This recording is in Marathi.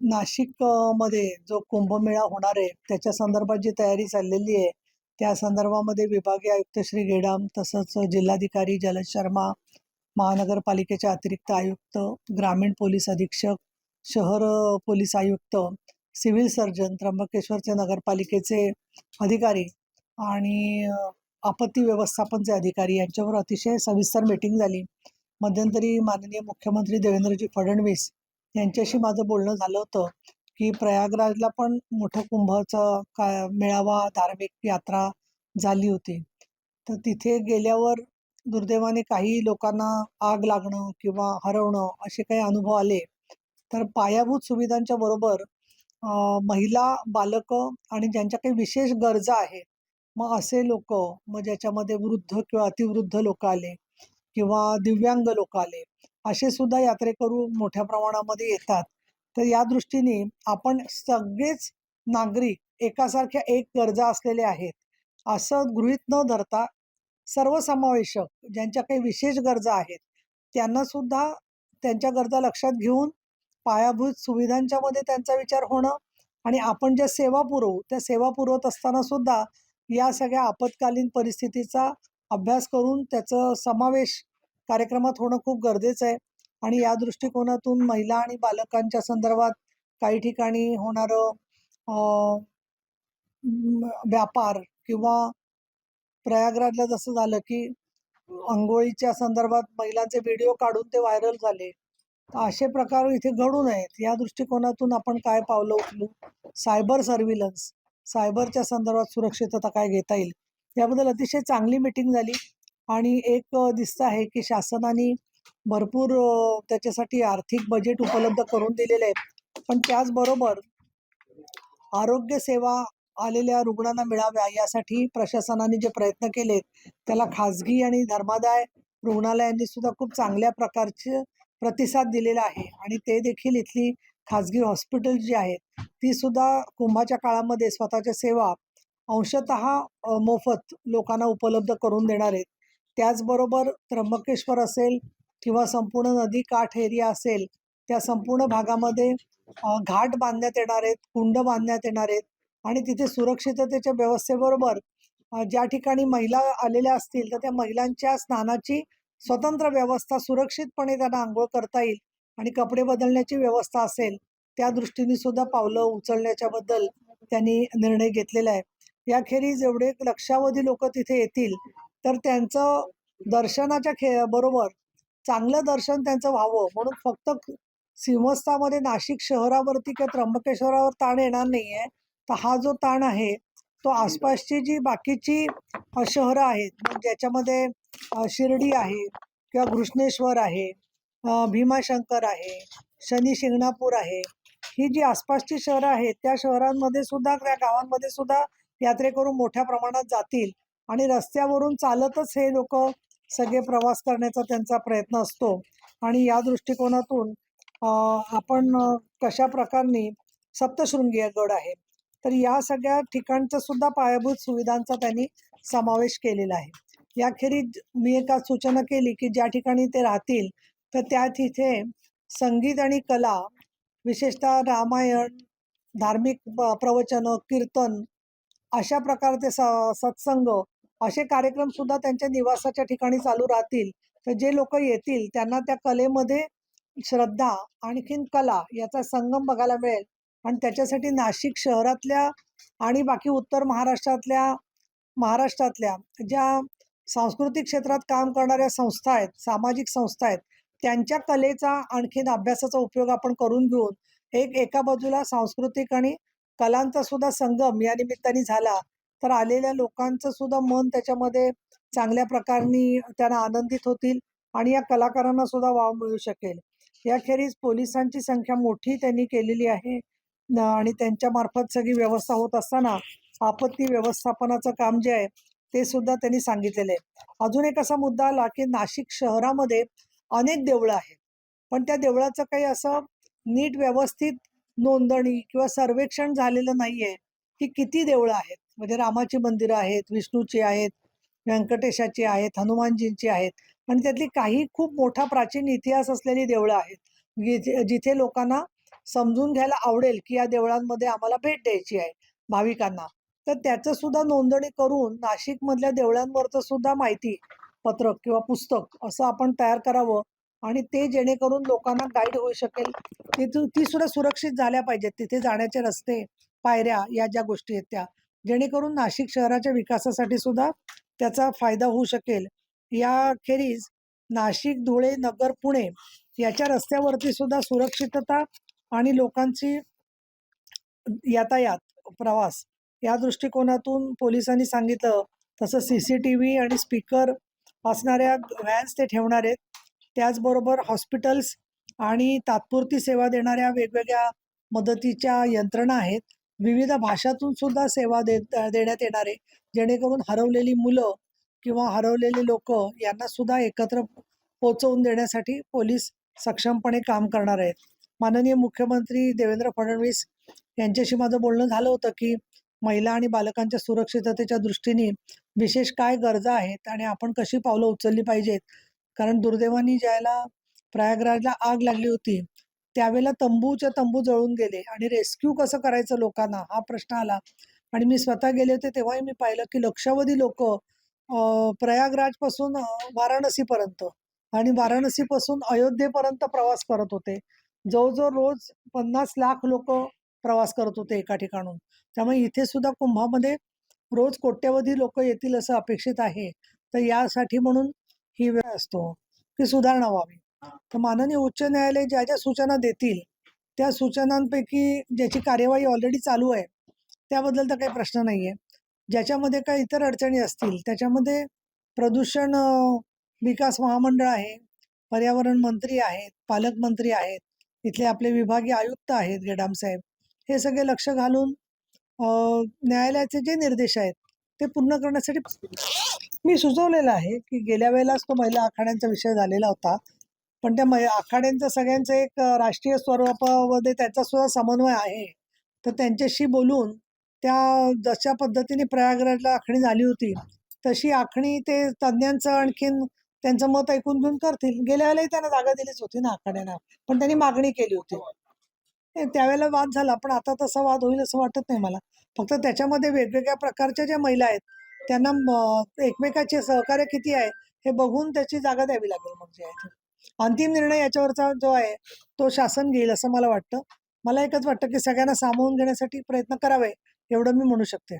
नाशिकमध्ये जो कुंभमेळा होणार आहे त्याच्या संदर्भात जी तयारी चाललेली आहे त्या संदर्भामध्ये विभागीय आयुक्त श्री गेडाम तसंच जिल्हाधिकारी जलद शर्मा महानगरपालिकेचे अतिरिक्त आयुक्त ग्रामीण पोलीस अधीक्षक शहर पोलीस आयुक्त सिव्हिल सर्जन त्र्यंबकेश्वरचे नगरपालिकेचे अधिकारी आणि आपत्ती व्यवस्थापनचे अधिकारी यांच्यावर अतिशय सविस्तर मीटिंग झाली. मध्यंतरी माननीय मुख्यमंत्री देवेंद्रजी फडणवीस यांच्याशी माझं बोलणं झालं होतं की प्रयागराजला पण मोठं कुंभाचा काय मेळावा धार्मिक यात्रा झाली होती. तर तिथे गेल्यावर दुर्दैवाने काही लोकांना आग लागणं किंवा हरवणं असे काही अनुभव आले. तर पायाभूत सुविधांच्या बरोबर महिला बालकं आणि ज्यांच्या काही विशेष गरजा आहेत मग असे लोक मग ज्याच्यामध्ये वृद्ध किंवा अतिवृद्ध लोक आले किंवा दिव्यांग लोक आले असे सुद्धा यात्रेकरू मोठ्या प्रमाणामध्ये येतात. तर या दृष्टीने आपण सगळेच नागरिक एकासारख्या एक गरजा असलेले आहेत. असं गृहीत न धरता सर्वसमावेशक ज्यांच्या काही विशेष गरजा आहेत त्यांना सुद्धा त्यांच्या गरजा लक्षात घेऊन पायाभूत सुविधांच्या मध्ये त्यांचा विचार होणं आणि आपण ज्या सेवा पुरवू त्या सेवा पुरवत असताना सुद्धा या सगळ्या आपत्कालीन परिस्थितीचा अभ्यास करून त्याचं समावेश कार्यक्रमात होणं खूप गरजेचं आहे. आणि या दृष्टिकोनातून महिला आणि बालकांच्या संदर्भात काही ठिकाणी होणारं व्यापार किंवा प्रयागराजला जसं झालं की अंघोळीच्या संदर्भात महिलांचे व्हिडिओ काढून ते व्हायरल झाले. तर असे प्रकार इथे घडू नयेत. या दृष्टिकोनातून आपण काय पावलं उचलू? Cyber surveillance. सायबरच्या संदर्भात सुरक्षितता काय घेता येईल? याबद्दल अतिशय चांगली मिटिंग झाली. आणि एक दिसत दिसतं आहे की शासनाने भरपूर त्याच्यासाठी आर्थिक बजेट उपलब्ध करून दिलेले आहे पण त्याचबरोबर आरोग्य सेवा आलेल्या रुग्णांना मिळाव्या यासाठी प्रशासनाने जे प्रयत्न केलेत त्याला खाजगी आणि धर्मादाय रुग्णालयांनी सुद्धा खूप चांगल्या प्रकारचे प्रतिसाद दिलेला आहे. आणि ते देखील इथली खाजगी हॉस्पिटल जी आहेत ती सुद्धा कुंभाच्या काळामध्ये स्वतःच्या सेवा अंशत मोफत लोकांना उपलब्ध करून देणार आहेत. त्याचबरोबर त्र्यंबकेश्वर असेल किंवा संपूर्ण नदी काठ एरिया असेल त्या संपूर्ण भागामध्ये घाट बांधण्यात येणार आहेत कुंड बांधण्यात येणार आहेत आणि तिथे सुरक्षिततेच्या व्यवस्थेबरोबर ज्या ठिकाणी महिला आलेल्या असतील तर त्या महिलांच्या स्नानाची स्वतंत्र व्यवस्था सुरक्षितपणे त्यांना आंघोळ करता येईल आणि कपडे बदलण्याची व्यवस्था असेल त्या दृष्टीने सुद्धा पावलं उचलण्याच्या बद्दल त्यांनी निर्णय घेतलेला आहे. याखेरीज एवढे लक्षावधी लोक तिथे येतील तर त्यांचं दर्शनाच्या खे बरोबर चांगलं दर्शन त्यांचं व्हावं. म्हणून फक्त सिंहस्थामध्ये नाशिक शहरावरती किंवा त्र्यंबकेश्वरावर ताण येणार नाही आहे तर हा जो ताण आहे तो आसपासची जी बाकीची शहरं आहेत मग ज्याच्यामध्ये शिर्डी आहे किंवा घृष्णेश्वर आहे भीमाशंकर आहे शनी शिंगणापूर आहे ही जी आसपासची शहरं आहेत त्या शहरांमध्ये सुद्धा त्या गावांमध्ये सुद्धा यात्रेकरू मोठ्या प्रमाणात जातील. आणि रस्त्यावरून चालतच हे लोक सगळे प्रवास करण्याचा त्यांचा प्रयत्न असतो. आणि या दृष्टिकोनातून आपण कशा प्रकारने सप्तशृंगी गड आहे तर या सगळ्या ठिकाणचा सुद्धा पायाभूत सुविधांचा त्यांनी समावेश केलेला आहे. याखेरीज मी एका सूचना केली की ज्या ठिकाणी ते राहतील तर त्या तिथे संगीत आणि कला विशेषतः रामायण धार्मिक प्रवचन प्रवचनं कीर्तन अशा प्रकारचे स सत्संग असे कार्यक्रम सुद्धा त्यांच्या निवासाच्या ठिकाणी चालू राहतील. तर जे लोक येतील त्यांना त्या कलेमध्ये श्रद्धा आणखीन कला याचा संगम बघायला मिळेल. आणि त्याच्यासाठी नाशिक शहरातल्या आणि बाकी उत्तर महाराष्ट्रातल्या महाराष्ट्रातल्या ज्या सांस्कृतिक क्षेत्रात काम करणाऱ्या संस्था आहेत सामाजिक संस्था आहेत त्यांच्या कलेचा आणखीन अभ्यासाचा उपयोग आपण करून घेऊन एक एका बाजूला सांस्कृतिक आणि कलांचा सुद्धा संगम या निमित्ताने झाला. तर आलेल्या लोकांचं सुद्धा मन त्याच्यामध्ये चांगल्या प्रकारे त्यांना आनंदित होतील आणि या कलाकारांना सुद्धा वाव मिळू शकेल. याखेरीज पोलिसांची संख्या मोठी त्यांनी केलेली आहे. आणि त्यांच्या मार्फत सगळी व्यवस्था होत असताना आपत्ती व्यवस्थापनाचं काम जे आहे ते सुद्धा त्यांनी सांगितलेलं आहे. अजून एक असा मुद्दा आला की नाशिक शहरामध्ये अनेक देवळं आहेत. पण त्या देवळाचं काही असं नीट व्यवस्थित नोंदणी किंवा सर्वेक्षण झालेलं नाहीये की किती देवळं आहेत. म्हणजे रामाची मंदिरं आहेत विष्णूची आहेत व्यंकटेशाची आहेत हनुमानजींची आहेत. आणि त्यातली काही खूप मोठा प्राचीन इतिहास असलेली देवळं आहेत. जिथे लोकांना समजून घ्यायला आवडेल की या देवळांमध्ये आम्हाला भेट द्यायची आहे भाविकांना. तर त्याचं सुद्धा नोंदणी करून नाशिकमधल्या देवळांवरचं सुद्धा माहिती पत्रक किंवा पुस्तक असं आपण तयार करावं आणि ते जेणेकरून लोकांना गाईड होऊ शकेल. ती ती सुद्धा सुरक्षित झाल्या पाहिजेत. तिथे जाण्याचे रस्ते पायऱ्या या ज्या गोष्टी आहेत त्या. जेणेकरून नाशिक शहराच्या विकासासाठी सुद्धा त्याचा फायदा होऊ शकेल. याखेरीज नाशिक धुळे नगर पुणे याच्या रस्त्यावरती सुद्धा सुरक्षितता आणि लोकांची यातायात प्रवास या दृष्टिकोनातून पोलिसांनी सांगितलं. तसं सी सी टी व्ही आणि स्पीकर असणाऱ्या व्हॅन्स ते ठेवणार आहेत. त्याचबरोबर हॉस्पिटल्स आणि तात्पुरती सेवा देणाऱ्या वेगवेगळ्या मदतीच्या यंत्रणा आहेत. विविध भाषातून सुद्धा सेवा दे देण्यात येणार. आहे जेणेकरून हरवलेली मुलं किंवा हरवलेली लोक यांना सुद्धा एकत्र पोचवून देण्यासाठी पोलीस सक्षमपणे काम करणार आहेत. माननीय मुख्यमंत्री देवेंद्र फडणवीस यांच्याशी माझं बोलणं झालं होतं की महिला आणि बालकांच्या सुरक्षिततेच्या दृष्टीने विशेष काय गरजा आहेत आणि आपण कशी पावलं उचलली पाहिजेत? कारण दुर्दैवानी ज्याला प्रयागराजला आग लागली होती त्यावेळेला तंबूच्या तंबू जळून गेले आणि रेस्क्यू कसं करायचं लोकांना? हा प्रश्न आला. आणि मी स्वतः गेले होते तेव्हाही मी पाहिलं की लक्षावधी लोक प्रयागराजपासून वाराणसीपर्यंत आणि वाराणसीपासून अयोध्येपर्यंत प्रवास करत होते. जवळजवळ रोज पन्नास लाख लोक प्रवास करत होते एका ठिकाणून. त्यामुळे इथे सुद्धा कुंभामध्ये रोज कोट्यवधी लोक येतील असं अपेक्षित आहे. तर यासाठी म्हणून ही वेळ असतो. की सुधारणा व्हावी. तर माननीय उच्च न्यायालय ज्या ज्या सूचना देतील त्या सूचनांपैकी ज्याची कार्यवाही ऑलरेडी चालू आहे त्याबद्दल तर काही प्रश्न नाही आहे ज्याच्यामध्ये काही इतर अडचणी असतील त्याच्यामध्ये प्रदूषण विकास महामंडळ आहे पर्यावरण मंत्री आहेत पालकमंत्री आहेत इथले आपले विभागीय आयुक्त आहेत गेडाम साहेब हे सगळे लक्ष घालून न्यायालयाचे जे निर्देश आहेत ते पूर्ण करण्यासाठी मी सुचवलेलं आहे की गेल्या वेळेलाच तो महिला आखाड्यांचा विषय झालेला होता. पण त्या आखाड्यांचं सगळ्यांचं एक राष्ट्रीय स्वरूपामध्ये त्याचा सुद्धा समन्वय आहे. तर त्यांच्याशी बोलून त्या जशा पद्धतीने प्रयागराजला आखणी झाली होती तशी आखणी ते तज्ज्ञांचं आणखीन त्यांचं मत ऐकून घेऊन करतील. गेल्या वेळेलाही त्यांना जागा दिलीच होती ना आखाड्यांना पण त्यांनी मागणी केली होती. त्यावेळेला वाद झाला पण आता तसा वाद होईल असं वाटत नाही मला. फक्त त्याच्यामध्ये वेगवेगळ्या प्रकारच्या ज्या महिला आहेत त्यांना एकमेकाचे सहकार्य किती आहे हे बघून त्याची जागा द्यावी लागेल मग आहे अंतिम निर्णय याच्यावरचा जो आहे तो शासन घेईल असं मला वाटतं. मला एकच वाटतं की सगळ्यांना सामावून घेण्यासाठी प्रयत्न करावे एवढं मी म्हणू शकते.